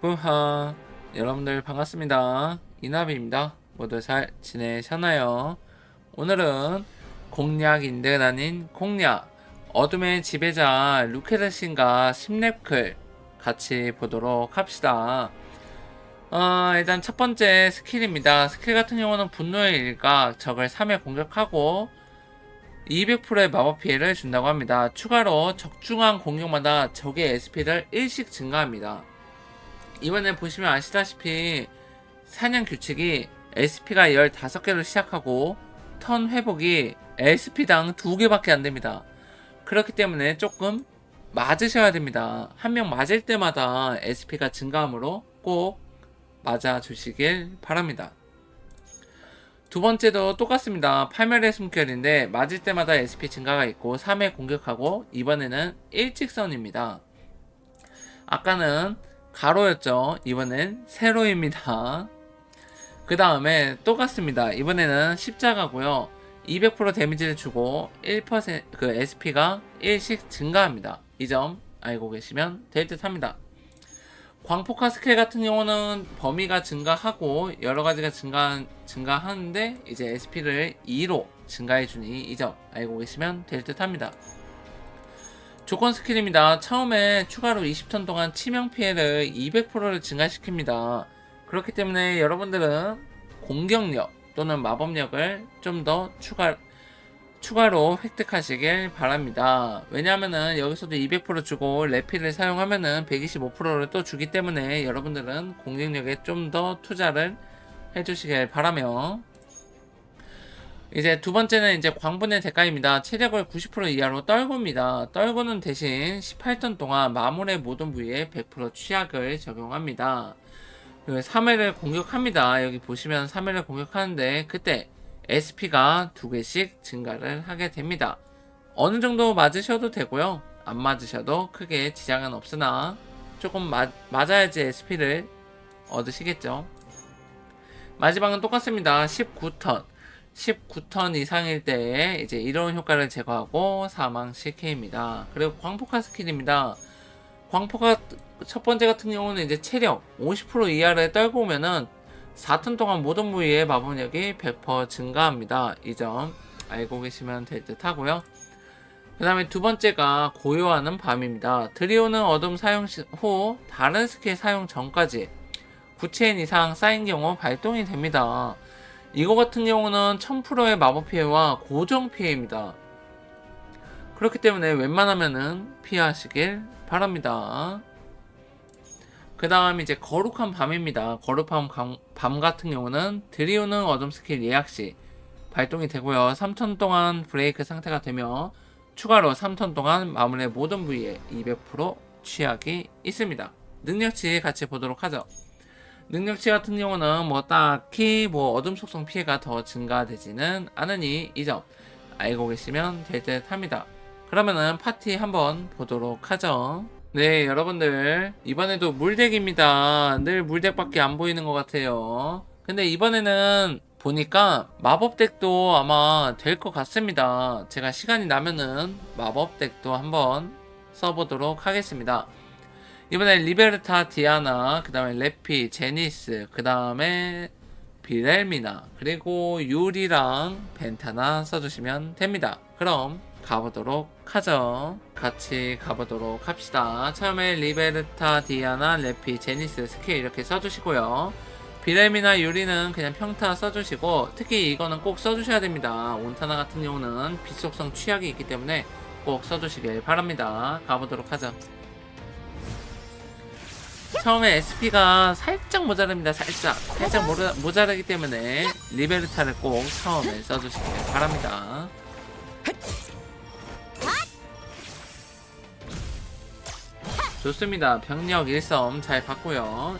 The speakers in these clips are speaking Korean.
후하 여러분들 반갑습니다. 이나비입니다. 모두 잘 지내셨나요? 오늘은 공략인들 아닌 공략 어둠의 지배자 루케르신과 심랩클 같이 보도록 합시다. 어, 일단 첫 번째 스킬입니다. 스킬 같은 경우는 분노의 일각 적을 3회 공격하고 200%의 마법 피해를 준다고 합니다. 추가로 적중한 공격마다 적의 SP를 1씩 증가합니다. 이번에 보시면 아시다시피 사냥 규칙이 SP가 15개로 시작하고 턴 회복이 SP당 2개밖에 안 됩니다. 그렇기 때문에 조금 맞으셔야 됩니다. 한 명 맞을 때마다 SP가 증가하므로 꼭 맞아 주시길 바랍니다. 두 번째도 똑같습니다. 파멸의 숨결인데 맞을 때마다 SP 증가가 있고 3회 공격하고 이번에는 일직선입니다. 아까는 가로였죠. 이번엔 세로입니다. 그 다음에 똑같습니다. 이번에는 십자가고요. 200% 데미지를 주고 1%그 SP가 1씩 증가합니다. 이 점 알고 계시면 될 듯 합니다. 광폭화 스킬 같은 경우는 범위가 증가하고 여러 가지가 증가 증가하는데 이제 SP를 2로 증가해 주니 이 점 알고 계시면 될 듯합니다. 조건 스킬입니다. 처음에 추가로 20턴 동안 치명 피해를 200%를 증가시킵니다. 그렇기 때문에 여러분들은 공격력 또는 마법력을 좀 더 추가 추가로 획득하시길 바랍니다. 왜냐하면은 여기서도 200% 주고 레피를 사용하면은 125%를 또 주기 때문에 여러분들은 공격력에 좀 더 투자를 해주시길 바라며 이제 두 번째는 이제 광분의 대가입니다. 체력을 90% 이하로 떨굽니다. 떨구는 대신 18턴 동안 마물의 모든 부위에 100% 취약을 적용합니다. 3회를 공격합니다. 여기 보시면 3회를 공격하는데 그때 SP가 두 개씩 증가를 하게 됩니다. 어느 정도 맞으셔도 되고요. 안 맞으셔도 크게 지장은 없으나 조금 맞, 맞아야지 SP를 얻으시겠죠. 마지막은 똑같습니다. 19턴. 19턴 이상일 때에 이제 이런 효과를 제거하고 사망시킵니다. 그리고 광폭화 스킬입니다. 광폭화 첫 번째 같은 경우는 이제 체력 50% 이하를 떨고 오면은 4턴 동안 모든 부위의 마법력이 100% 증가합니다. 이 점 알고 계시면 될 듯 하고요. 그 다음에 두 번째가 고요하는 밤입니다. 드리오는 어둠 사용 후 다른 스킬 사용 전까지 9체인 이상 쌓인 경우 발동이 됩니다. 이거 같은 경우는 1000%의 마법 피해와 고정 피해입니다. 그렇기 때문에 웬만하면은 피하시길 바랍니다. 그 다음 이제 거룩한 밤입니다. 거룩한 밤, 밤 같은 경우는 드리우는 어둠 스킬 예약 시 발동이 되고요. 3턴 동안 브레이크 상태가 되며 추가로 3턴 동안 마무리의 모든 부위에 200% 취약이 있습니다. 능력치 같이 보도록 하죠. 능력치 같은 경우는 뭐 딱히 뭐 어둠 속성 피해가 더 증가되지는 않으니 이 점 알고 계시면 될 듯 합니다. 그러면은 파티 한번 보도록 하죠. 네, 여러분들. 이번에도 물덱입니다. 늘 물덱밖에 안 보이는 것 같아요. 근데 이번에는 보니까 마법 덱도 아마 될 것 같습니다. 제가 시간이 나면은 마법 덱도 한번 써보도록 하겠습니다. 이번에 리베르타 디아나, 그 다음에 레피, 제니스, 그 다음에 비렐미나, 그리고 유리랑 벤타나 써주시면 됩니다. 그럼 가보도록 하죠. 같이 가보도록 합시다. 처음에 리베르타, 디아나, 레피, 제니스 스킬 이렇게 써주시고요. 비렘이나 유리는 그냥 평타 써주시고 특히 이거는 꼭 써주셔야 됩니다. 온타나 같은 경우는 빛 속성 취약이 있기 때문에 꼭 써주시길 바랍니다. 가보도록 하죠. 처음에 SP가 살짝 모자릅니다. 살짝 살짝 모자, 모자르기 때문에 리베르타를 꼭 처음에 써주시길 바랍니다. 좋습니다. 병력 1섬 잘 봤고요.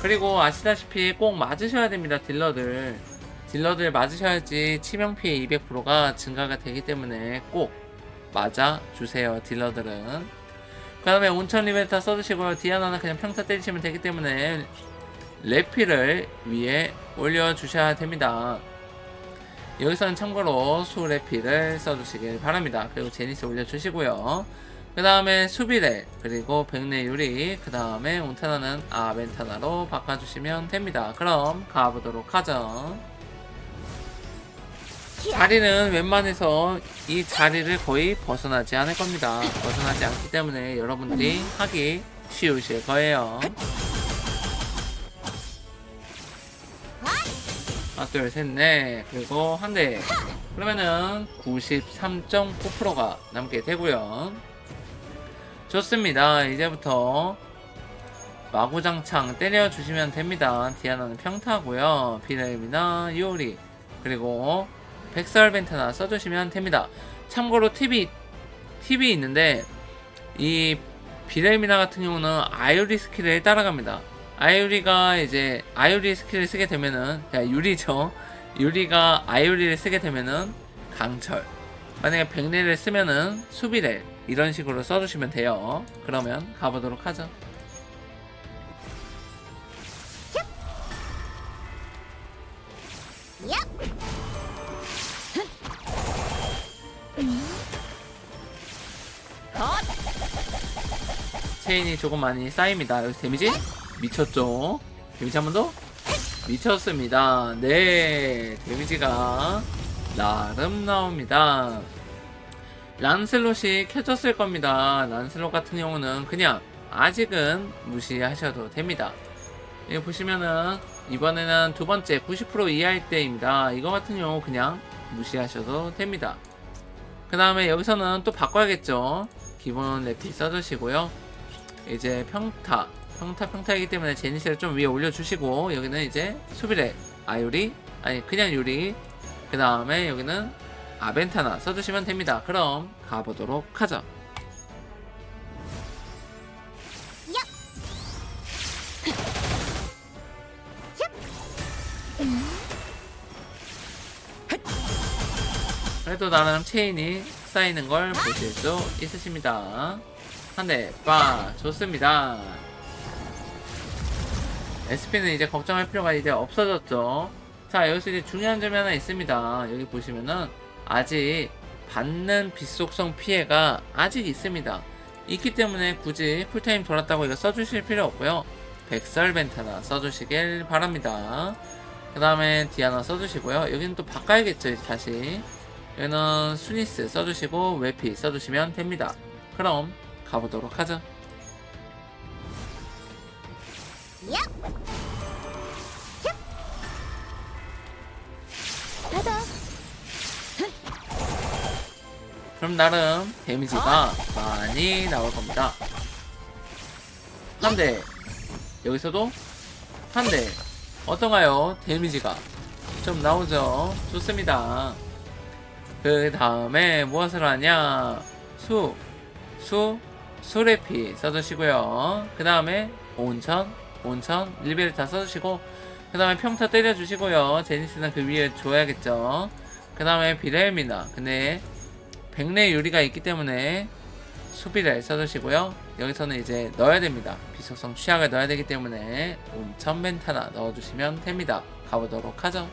그리고 아시다시피 꼭 맞으셔야 됩니다. 딜러들. 딜러들 맞으셔야지 치명피해 200%가 증가가 되기 때문에 꼭 맞아주세요. 딜러들은. 그 다음에 온천 리베타 써주시고요. 디아나는 그냥 평타 때리시면 되기 때문에 레피를 위에 올려주셔야 됩니다. 여기서는 참고로 수레피를 써주시길 바랍니다. 그리고 제니스 올려주시고요. 그 다음에 수비레 그리고 백내 유리 그 다음에 몬타나는 아벤타나로 바꿔주시면 됩니다 그럼 가보도록 하죠 자리는 웬만해서 이 자리를 거의 벗어나지 않을 겁니다. 벗어나지 않기 때문에 여러분들이 하기 쉬우실 거예요. 하나 둘셋넷. 그리고 한 대. 그러면은 93.9%가 남게 되고요. 좋습니다. 이제부터 마구장창 때려주시면 됩니다. 디아나는 평타고요. 비레임이나 요리. 그리고 백설벤트나 써주시면 됩니다 참고로 팁이 팁이 있는데 이 비레미나 같은 경우는 아유리 스킬을 따라갑니다. 아유리가 이제 아유리 스킬을 쓰게 되면은 그냥 유리죠. 유리가 아유리를 쓰게 되면은 강철. 만약에 백레를 쓰면은 수비렐 이런 식으로 써주시면 돼요. 그러면 가보도록 하죠. 체인이 조금 많이 쌓입니다. 여기 데미지 미쳤죠? 데미지 한 번 더? 미쳤습니다. 네, 데미지가 나름 나옵니다. 란슬롯이 켜졌을 겁니다. 란슬롯 같은 경우는 그냥 아직은 무시하셔도 됩니다. 여기 보시면은 이번에는 두 번째 90% 이하일 때입니다. 이거 같은 경우 그냥 무시하셔도 됩니다. 그 다음에 여기서는 또 바꿔야겠죠. 기본 랩피 써주시고요. 이제 평타 평타 평타이기 때문에 제니스를 좀 위에 올려주시고 여기는 이제 수비레 아유리? 아니 그냥 유리. 그 다음에 여기는 아벤타나 써주시면 됩니다. 그럼 가보도록 하죠. 그래도 나름 체인이 쌓이는 걸 보실 수 있으십니다 한대 빠 좋습니다. SP는 이제 걱정할 필요가 이제 없어졌죠. 자 여기서 이제 중요한 점이 하나 있습니다. 여기 보시면은 아직 받는 빛속성 피해가 아직 있습니다. 있기 때문에 굳이 풀타임 돌았다고 이거 써주실 필요 없고요. 백설벤타나 써주시길 바랍니다. 그 다음에 디아나 써주시고요. 여기는 또 바꿔야겠죠 다시. 여기는 수니스 써주시고 웨피 써주시면 됩니다. 그럼 가보도록 하죠. 그럼 나름 데미지가 많이 나올 겁니다. 한 대. 여기서도 한 대. 어떤가요? 데미지가 좀 나오죠. 좋습니다. 그 다음에 무엇을 하냐? 수, 수, 수레피 써주시고요. 그 다음에 온천, 온천, 리베를 다 써주시고 그 다음에 평타 때려주시고요. 제니스는 그 위에 줘야겠죠. 그 다음에 비렐미나 근데 백내 유리가 있기 때문에 수비를 써주시고요. 여기서는 이제 넣어야 됩니다. 비속성 취약을 넣어야 되기 때문에 온천 멘타나 넣어주시면 됩니다. 가보도록 하죠.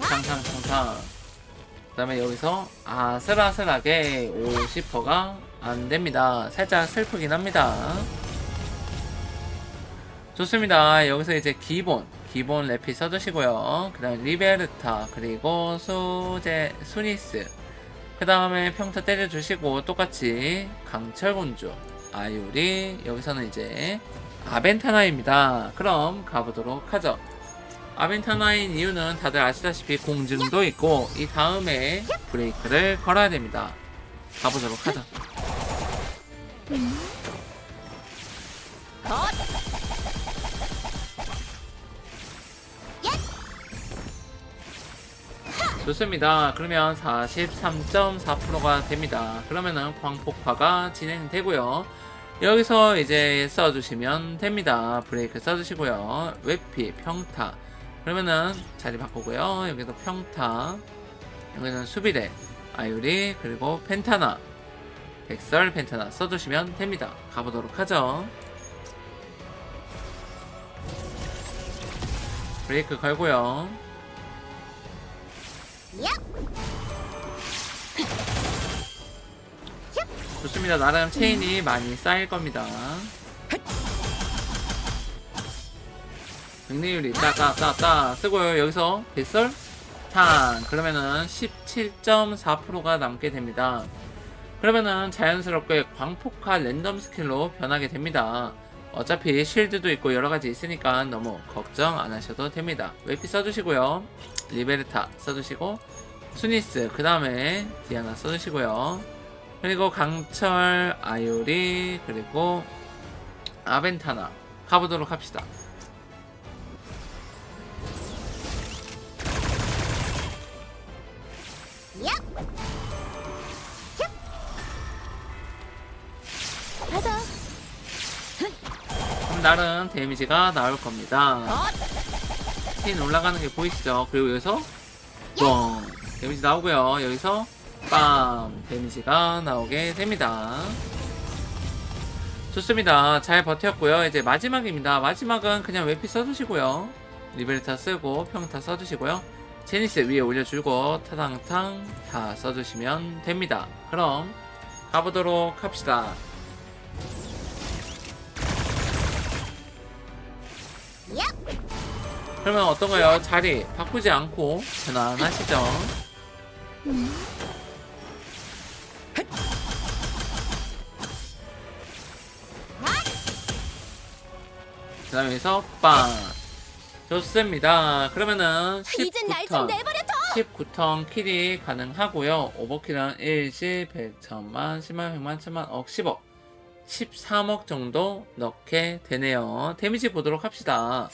탕탕탕탕 그 다음에 여기서 아슬아슬하게 50%가 안됩니다. 살짝 슬프긴 합니다. 좋습니다. 여기서 이제 기본 기본 래피 써주시고요. 그 다음에 리베르타 그리고 수제 수니스. 그 다음에 평타 때려주시고 똑같이 강철군주 아유리 여기서는 이제 아벤타나입니다 그럼 가보도록 하죠 아벤타나인 이유는 다들 아시다시피 공증도 있고 이 다음에 브레이크를 걸어야 됩니다. 가보도록 하죠. 좋습니다. 그러면 43.4%가 됩니다. 그러면은 광폭화가 진행되고요. 여기서 이제 써주시면 됩니다. 브레이크 써주시고요. 웹피, 평타, 그러면은 자리 바꾸고요. 여기도 평타, 여기는 수비대, 아유리, 그리고 펜타나. 백설 펜타나 써주시면 됩니다. 가보도록 하죠. 브레이크 걸고요. 좋습니다. 나름 체인이 많이 쌓일 겁니다. 백내율이 따따따따 쓰고요. 여기서 백설 탄 그러면은 17.4%가 남게 됩니다. 그러면은 자연스럽게 광폭화 랜덤 스킬로 변하게 됩니다. 어차피 쉴드도 있고 여러가지 있으니까 너무 걱정 안 하셔도 됩니다. 웨피 써주시고요. 리베르타 써주시고 수니스 그 다음에 디아나 써주시고요. 그리고 강철 아요리 그리고 아벤타나 가보도록 합시다. 가자. 그럼 나름 데미지가 나올 겁니다. 어? 스킨 올라가는 게 보이시죠? 그리고 여기서 뻥 데미지 나오고요. 여기서 빰 데미지가 나오게 됩니다. 좋습니다. 잘 버텼고요. 이제 마지막입니다. 마지막은 그냥 웨피 써주시고요. 리베르타 쓰고 평타 써주시고요. 제니스 위에 올려주고 타당탕 다 써주시면 됩니다. 그럼 가보도록 합시다. 그러면 어떤가요? 자리 바꾸지 않고 편안하시죠? 그 다음에 여기서 빵 좋습니다. 그러면은 이젠 날좀 19턴. 내버려 둬. 19턴 킬이 가능하고요. 오버킬은 1시 100, 1000만, 10만, 100만, 1000만, 억, 10억. 13억 정도 넣게 되네요. 데미지 보도록 합시다.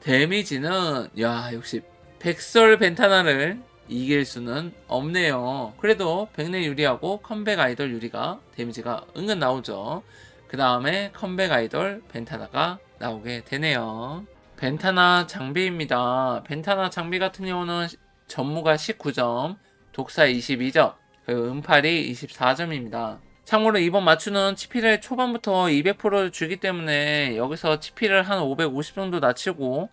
데미지는 야 역시 백설 벤타나를 이길 수는 없네요. 그래도 백내 유리하고 컴백 아이돌 유리가 데미지가 은근 나오죠. 그 다음에 컴백 아이돌 벤타나가 나오게 되네요. 벤타나 장비입니다. 벤타나 장비 같은 경우는 시- 전무가 19점, 독사 22점, 그리고 은팔이 24점입니다. 참고로 이번 맞추는 치피를 초반부터 200% 주기 때문에 여기서 치피를 한 550 정도 낮추고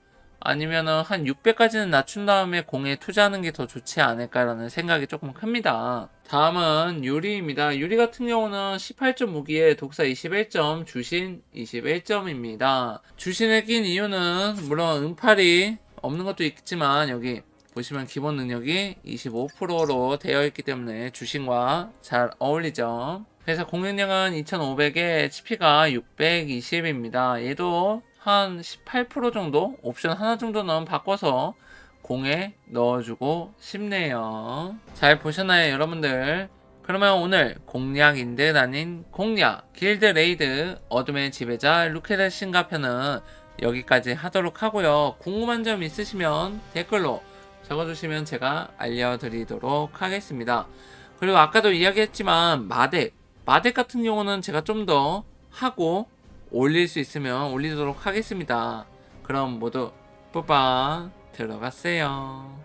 아니면은 한 600까지는 낮춘 다음에 공에 투자하는 게 더 좋지 않을까라는 생각이 조금 큽니다. 다음은 유리입니다. 유리 같은 경우는 18점 무기에 독사 21점, 주신 21점입니다. 주신을 낀 이유는 물론 은팔이 없는 것도 있지만 여기 보시면 기본 능력이 25%로 되어 있기 때문에 주신과 잘 어울리죠. 그래서 공격력은 2500에 CP가 620입니다. 얘도 한 18% 정도 옵션 하나 정도는 바꿔서 공에 넣어주고 싶네요. 잘 보셨나요, 여러분들? 그러면 오늘 공략인 듯 아닌 공략 길드 레이드 어둠의 지배자 루케르 신가편은 여기까지 하도록 하고요. 궁금한 점 있으시면 댓글로 적어주시면 제가 알려드리도록 하겠습니다. 그리고 아까도 이야기했지만 마덱 마덱 같은 경우는 제가 좀 더 하고 올릴 수 있으면 올리도록 하겠습니다. 그럼 모두 뿌빠 들어갔어요.